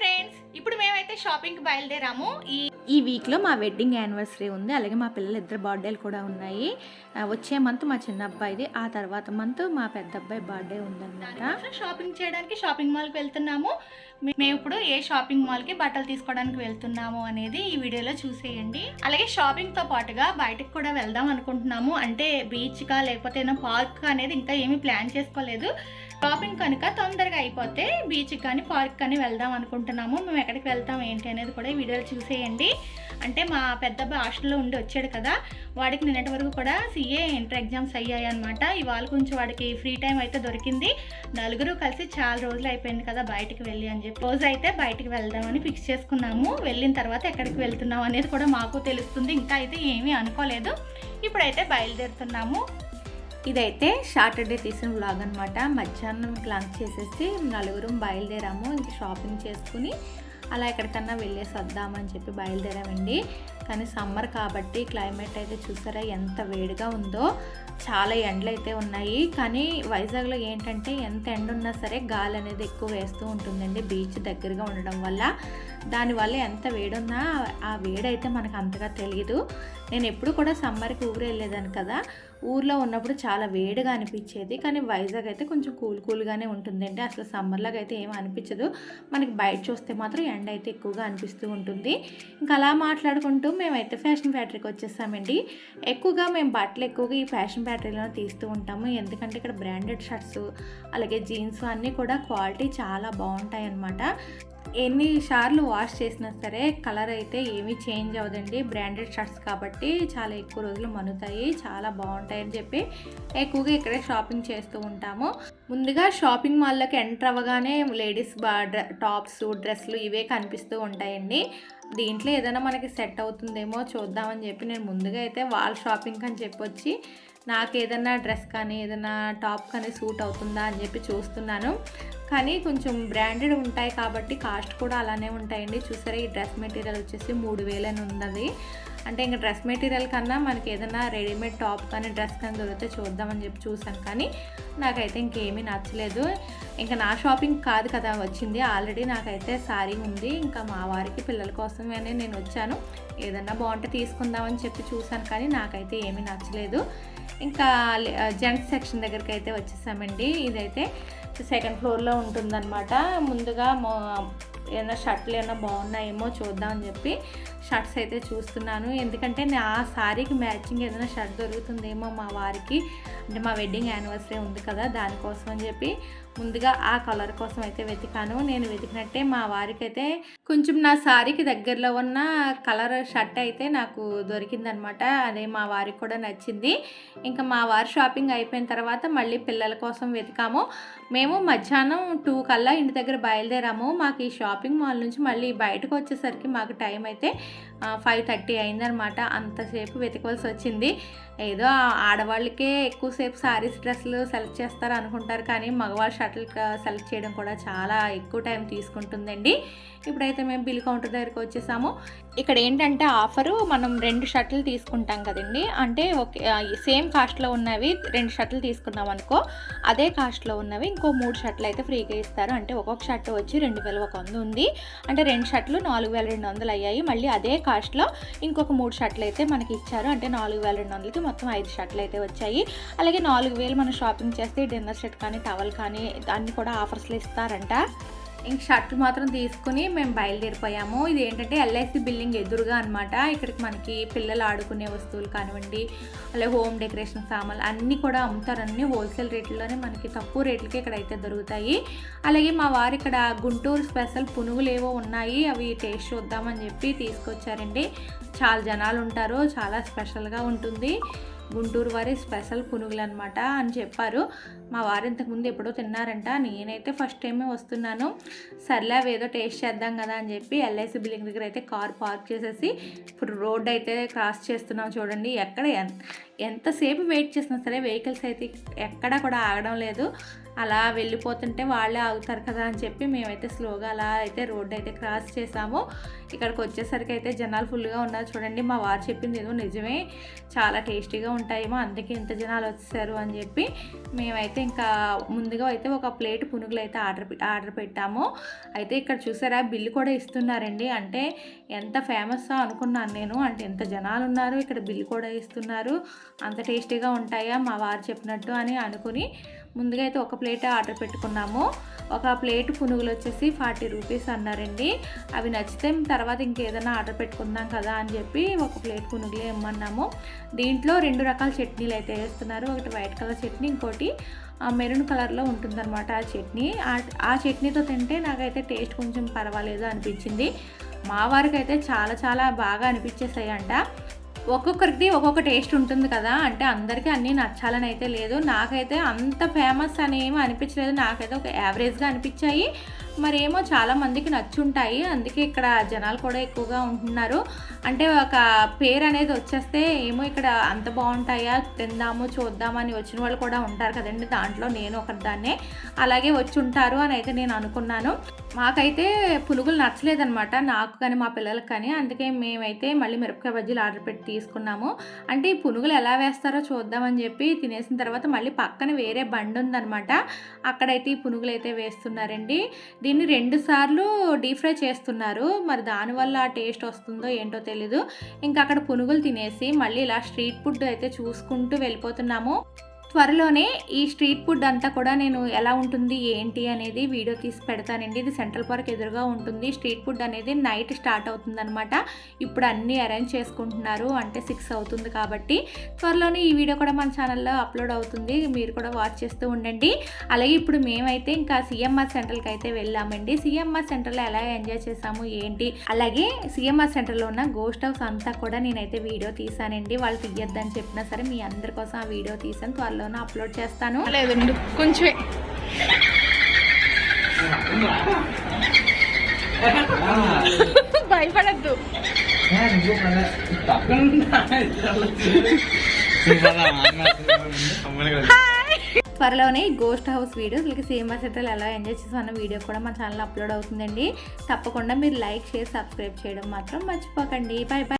Friends ఇప్పుడు మేమైతే షాపింగ్కి బయలుదేరాము. ఈ ఈ వీక్లో మా వెడ్డింగ్ యానివర్సరీ ఉంది. అలాగే మా పిల్లల ఇద్దరు బర్త్డేలు కూడా ఉన్నాయి. వచ్చే మంత్ మా చిన్న అబ్బాయిది ఆ తర్వాత మంత్ మా పెద్ద అబ్బాయి బర్త్డే ఉందన్నమాట షాపింగ్ చేయడానికి షాపింగ్ మాల్కి వెళ్తున్నాము. మే- మేము ఇప్పుడు ఏ షాపింగ్ మాల్కి బట్టలు తీసుకోవడానికి వెళ్తున్నాము అనేది ఈ వీడియోలో చూసేయండి. అలాగే షాపింగ్తో పాటుగా బయటకు కూడా వెళ్దాం అనుకుంటున్నాము. అంటే బీచ్కా లేకపోతే ఏదైనా పార్క్ అనేది ఇంకా ఏమీ ప్లాన్ చేసుకోలేదు. షాపింగ్ కనుక తొందరగా అయిపోతే బీచ్కి కానీ పార్క్ కానీ వెళ్దాం అనుకుంటున్నాము. మేము ఎక్కడికి వెళ్తాం ఏంటి అనేది కూడా వీడియోలు చూసేయండి. అంటే మా పెద్ద హాస్టల్లో ఉండి వచ్చాడు కదా వాడికి నిన్నటి వరకు కూడా సీఏ ఇంటర్ ఎగ్జామ్స్ అయ్యాయి అనమాట ఇవాళ కొంచెం వాడికి ఫ్రీ టైం అయితే దొరికింది. నలుగురు కలిసి చాలా రోజులు అయిపోయింది కదా బయటికి వెళ్ళి అని చెప్పి. రోజు అయితే బయటికి వెళ్దామని ఫిక్స్ చేసుకున్నాము. వెళ్ళిన తర్వాత ఎక్కడికి వెళ్తున్నాం అనేది కూడా మాకు తెలుస్తుంది. ఇంకా అయితే ఏమీ అనుకోలేదు. ఇప్పుడైతే బయలుదేరుతున్నాము. ఇదైతే సాటర్డే తీసిన వ్లాగ్ అనమాట మధ్యాహ్నం లంచ్ చేసేసి నలుగురం బయలుదేరాము. ఇంక షాపింగ్ చేసుకుని అలా ఎక్కడికన్నా వెళ్ళేసి వద్దామని చెప్పి బయలుదేరామండి. కానీ సమ్మర్ కాబట్టి క్లైమేట్ అయితే చూసారా ఎంత వేడిగా ఉందో. చాలా ఎండలు అయితే ఉన్నాయి. కానీ వైజాగ్లో ఏంటంటే ఎంత ఎండ ఉన్నా సరే గాలి అనేది ఎక్కువ వేస్తూ ఉంటుందండి బీచ్ దగ్గరగా ఉండడం వల్ల. దానివల్ల ఎంత వేడున్నా ఆ వేడైతే మనకు అంతగా తెలియదు. నేను ఎప్పుడు కూడా సమ్మర్కి ఊరు వెళ్ళేదాన్ని కదా. ఊర్లో ఉన్నప్పుడు చాలా వేడిగా అనిపించేది. కానీ వైజాగ్ అయితే కొంచెం కూల్ కూల్గానే ఉంటుందండి. అసలు సమ్మర్లాగా అయితే ఏం అనిపించదు. మనకి బయట చూస్తే మాత్రం ఎండ అయితే ఎక్కువగా అనిపిస్తూ ఉంటుంది. ఇంకా అలా మాట్లాడుకుంటూ మేమైతే ఫ్యాషన్ ఫ్యాక్టరీకి వచ్చేసామండి. ఎక్కువగా మేము బట్టలు ఎక్కువగా ఈ ఫ్యాషన్ ఫ్యాక్టరీలో తీస్తూ ఉంటాము. ఎందుకంటే ఇక్కడ బ్రాండెడ్ షర్ట్స్ అలాగే జీన్స్ అన్నీ కూడా క్వాలిటీ చాలా బాగుంటాయి అన్నమాట ఎన్నిసార్లు వాష్ చేసినా సరే కలర్ అయితే ఏమీ చేంజ్ అవ్వదండి. బ్రాండెడ్ షర్ట్స్ కాబట్టి చాలా ఎక్కువ రోజులు మనుతాయి చాలా బాగుంటాయి అని చెప్పి ఎక్కువగా ఇక్కడే షాపింగ్ చేస్తూ ఉంటాము. ముందుగా షాపింగ్ మాల్లోకి ఎంటర్ అవ్వగానే లేడీస్ బా డ్ర టాప్స్ డ్రెస్సులు ఇవే కనిపిస్తూ ఉంటాయండి. దీంట్లో ఏదైనా మనకి సెట్ అవుతుందేమో చూద్దామని చెప్పి నేను ముందుగా అయితే వాల్ షాపింగ్ అని చెప్పొచ్చి నాకు ఏదైనా డ్రెస్ కానీ ఏదైనా టాప్ కానీ సూట్ అవుతుందా అని చెప్పి చూస్తున్నాను. కానీ కొంచెం బ్రాండెడ్ ఉంటాయి కాబట్టి కాస్ట్ కూడా అలానే ఉంటాయండి. చూసారా ఈ డ్రెస్ మెటీరియల్ వచ్చేసి మూడు వేలని ఉన్నది. అంటే ఇంకా డ్రెస్ మెటీరియల్ కన్నా మనకి ఏదైనా రెడీమేడ్ టాప్ కానీ డ్రెస్ కానీ దొరికితే చూద్దామని చెప్పి చూసాను కానీ నాకైతే ఇంకేమీ నచ్చలేదు. ఇంకా నా షాపింగ్ కాదు కదా వచ్చింది. ఆల్రెడీ నాకైతే శారీ ఉంది. ఇంకా మా వారికి పిల్లల కోసమే నేను వచ్చాను. ఏదన్నా బాగుంటే తీసుకుందామని చెప్పి చూసాను కానీ నాకైతే ఏమీ నచ్చలేదు. ఇంకా జెంట్స్ సెక్షన్ దగ్గరికి అయితే వచ్చేసామండి. ఇదైతే సెకండ్ ఫ్లోర్లో ఉంటుందన్నమాట. ముందుగా మో ఏమైనా షర్ట్లు ఏమైనా బాగున్నాయేమో చూద్దాం అని చెప్పి షర్ట్స్ అయితే చూస్తున్నాను. ఎందుకంటే నా శారీకి మ్యాచింగ్ ఏదైనా షర్ట్ దొరుకుతుందేమో మా వారికి. అంటే మా వెడ్డింగ్ యానివర్సరీ ఉంది కదా దానికోసం అని చెప్పి ముందుగా ఆ కలర్ కోసం అయితే వెతికాను. నేను వెతికినట్టే మా వారికైతే కొంచెం నా శారీకి దగ్గరలో ఉన్న కలర్ షర్ట్ అయితే నాకు దొరికిందనమాట. అదే మా వారికి కూడా నచ్చింది. ఇంకా మా వారి షాపింగ్ అయిపోయిన తర్వాత మళ్ళీ పిల్లల కోసం వెతికాము. మేము మధ్యాహ్నం టూ కల్లా ఇంటి దగ్గర బయలుదేరాము. మాకు ఈ షాపింగ్ మాల్ నుంచి మళ్ళీ బయటకు వచ్చేసరికి మాకు టైం అయితే ఫైవ్ థర్టీ అయిందనమాట. అంతసేపు వెతకవలసి వచ్చింది. ఏదో ఆడవాళ్ళకే ఎక్కువసేపు శారీస్ డ్రెస్సులు సెలెక్ట్ చేస్తారు అనుకుంటారు. కానీ మగవాళ్ళ షర్ట్లు సెలెక్ట్ చేయడం కూడా చాలా ఎక్కువ టైం తీసుకుంటుందండి. ఇప్పుడైతే మేము బిల్ కౌంటర్ దగ్గరికి వచ్చేసాము. ఇక్కడ ఏంటంటే ఆఫరు మనం రెండు షర్ట్లు తీసుకుంటాం కదండి. అంటే ఒకే సేమ్ కాస్ట్లో ఉన్నవి రెండు షర్ట్లు తీసుకున్నాం అనుకో అదే కాస్ట్లో ఉన్నవి ఇంకో మూడు షర్ట్లు అయితే ఫ్రీగా ఇస్తారు. అంటే ఒక్కొక్క షర్ట్ వచ్చి రెండు వేల ఒక వంద ఉంది. అంటే రెండు షర్ట్లు నాలుగు వేల రెండు వందలు అయ్యాయి. మళ్ళీ అదే కాస్ట్లో ఇంకొక మూడు షర్ట్లు అయితే మనకి ఇచ్చారు. అంటే నాలుగు వేల రెండు వందలకి మొత్తం ఐదు షర్ట్లు అయితే వచ్చాయి. అలాగే నాలుగు వేలు మనం షాపింగ్ చేస్తే డిన్నర్ షర్ట్ కానీ టవల్ కానీ అన్ని కూడా ఆఫర్స్లో ఇస్తారంట. ఇంక షర్ట్లు మాత్రం తీసుకుని మేము బయలుదేరిపోయాము. ఇది ఏంటంటే ఎల్ఐసి బిల్డింగ్ ఎదురుగా అనమాట ఇక్కడికి మనకి పిల్లలు ఆడుకునే వస్తువులు కానివ్వండి అలాగే హోమ్ డెకరేషన్ సామాన్లు అన్నీ కూడా అమ్ముతారు అన్నీ హోల్సేల్ రేట్లలోనే మనకి తక్కువ రేట్లకి ఇక్కడ అయితే దొరుకుతాయి. అలాగే మా వారు ఇక్కడ గుంటూరు స్పెషల్ పునుగులు ఏవో ఉన్నాయి అవి టేస్ట్ చూద్దామని చెప్పి తీసుకొచ్చారండి. చాలా జనాలు ఉంటారు చాలా స్పెషల్గా ఉంటుంది. గుంటూరు వారి స్పెషల్ పునుగులు అనమాట అని చెప్పారు. మా వారు ఇంతకుముందు ఎప్పుడో తిన్నారంట. నేనైతే ఫస్ట్ టైమే వస్తున్నాను. సర్లే ఏదో టేస్ట్ చేద్దాం కదా అని చెప్పి ఎల్ఐసి బిల్డింగ్ దగ్గర అయితే కార్ పార్క్ చేసేసి ఇప్పుడు రోడ్ అయితే క్రాస్ చేస్తున్నాం చూడండి. ఎక్కడ ఎంత ఎంతసేపు వెయిట్ చేసినా సరే వెహికల్స్ అయితే ఎక్కడా కూడా ఆగడం లేదు. అలా వెళ్ళిపోతుంటే వాళ్ళే ఆగుతారు కదా అని చెప్పి మేమైతే స్లోగా అలా అయితే రోడ్డు అయితే క్రాస్ చేసాము. ఇక్కడికి వచ్చేసరికి అయితే జనాలు ఫుల్గా ఉన్నారు చూడండి. మా వారు చెప్పింది ఏదో నిజమే. చాలా టేస్టీగా ఉంటాయేమో అందుకే ఇంత జనాలు వచ్చేసారు అని చెప్పి మేమైతే ఇంకా ముందుగా అయితే ఒక ప్లేట్ పునుగులు అయితే ఆర్డర్ పె- ఆర్డర్ పెట్టాము. అయితే ఇక్కడ చూసారా బిల్లు కూడా ఇస్తున్నారండి. అంటే ఎంత ఫేమస్ అనుకున్నాను నేను. అంటే ఎంత జనాలు ఉన్నారు ఇక్కడ బిల్లు కూడా ఇస్తున్నారు. అంత టేస్టీగా ఉంటాయా మా వారు చెప్పినట్టు అని అనుకుని ముందుగా అయితే ఒక ప్లేట్ ఆర్డర్ పెట్టుకున్నాము. ఒక ప్లేట్ పునుగులు వచ్చేసి ఫార్టీ రూపీస్ అన్నారండి. అవి నచ్చితే తర్వాత ఇంకేదైనా ఆర్డర్ పెట్టుకుందాం కదా అని చెప్పి ఒక ప్లేట్ పునుగులే ఇమ్మన్నాము. దీంట్లో రెండు రకాల చట్నీలు అయితే వేస్తున్నారు. ఒకటి వైట్ కలర్ చట్నీ ఇంకోటి మెరూన్ కలర్లో ఉంటుందన్నమాట ఆ చట్నీ. ఆ- ఆ చట్నీతో తింటే నాకైతే టేస్ట్ కొంచెం పర్వాలేదు అనిపించింది. మా వారికి అయితే చాలా చాలా బాగా అనిపించేసాయి అంట ఒక్కొక్కరికి ఒక్కొక్క టేస్ట్ ఉంటుంది కదా అంటే అందరికీ అన్నీ నచ్చాలని అయితే లేదు. నాకైతే అంత ఫేమస్ అని ఏమీ అనిపించలేదు. నాకైతే ఒక యావరేజ్గా అనిపించాయి. మరేమో చాలా మందికి నచ్చుంటాయి. అందుకే ఇక్కడ జనాలు కూడా ఎక్కువగా ఉంటున్నారు. అంటే ఒక పేరు అనేది వచ్చేస్తే ఏమో ఇక్కడ అంత బాగుంటాయా తిందాము చూద్దామని వచ్చిన వాళ్ళు కూడా ఉంటారు కదండి. దాంట్లో నేను ఒకదాన్నే అలాగే వచ్చి ఉంటారు అని అయితే నేను అనుకున్నాను. మాకైతే పునుగులు నచ్చలేదన్నమాట. నాకు కానీ మా పిల్లలకు కానీ. అందుకే మేమైతే మళ్ళీ మిరపకాయ బజ్జీలు ఆర్డర్ పెట్టి తీసుకున్నాము. అంటే ఈ పునుగులు ఎలా వేస్తారో చూద్దామని చెప్పి తినేసిన తర్వాత మళ్ళీ పక్కన వేరే బండి ఉందన్నమాట. అక్కడైతే ఈ పునుగులు అయితే వేస్తున్నారండి. దీన్ని రెండు సార్లు డీప్ ఫ్రై చేస్తున్నారు. మరి దానివల్ల ఆ టేస్ట్ వస్తుందో ఏంటో తెలీదు. ఇంకా అక్కడ పునుగులు తినేసి మళ్ళీ ఇలా స్ట్రీట్ ఫుడ్ అయితే చూసుకుంటూ వెళ్ళిపోతున్నాము. త్వరలోనే ఈ స్ట్రీట్ ఫుడ్ అంతా కూడా నేను ఎలా ఉంటుంది ఏంటి అనేది వీడియో తీసి పెడతానండి. ఇది సెంట్రల్ పార్క్ ఎదురుగా ఉంటుంది. స్ట్రీట్ ఫుడ్ అనేది నైట్ స్టార్ట్ అవుతుందనమాట ఇప్పుడు అన్నీ అరేంజ్ చేసుకుంటున్నారు. అంటే సిక్స్ అవుతుంది కాబట్టి త్వరలోనే ఈ వీడియో కూడా మన ఛానల్లో అప్లోడ్ అవుతుంది. మీరు కూడా వాచ్ చేస్తూ ఉండండి. అలాగే ఇప్పుడు మేమైతే ఇంకా సిఎంఆర్ సెంటర్కి అయితే వెళ్ళామండి. సిఎంఆర్ సెంటర్లో ఎలా ఎంజాయ్ చేసాము ఏంటి? అలాగే సిఎంఆర్ సెంటర్లో ఉన్న గోస్ట్ హౌస్ అంతా కూడా నేనైతే వీడియో తీసానండి వాళ్ళు తీయద్దని చెప్పినా సరే మీ అందరి కోసం ఆ వీడియో తీసాను త్వరలో త్వరలోనే అప్లోడ్ చేస్తాను. లేదండి కొంచెమే. భయపడద్దు. త్వరలోనే ఈ గోస్ట్ హౌస్ వీడియోస్ అలాగే సిఎంఆర్ సెంటర్లో ఎలా ఎంజాయ్ చేసామన్న వీడియో కూడా మా ఛానల్ అప్లోడ్ అవుతుందండి. తప్పకుండా మీరు లైక్ షేర్ సబ్స్క్రైబ్ చేయడం మాత్రం మర్చిపోకండి. Bye bye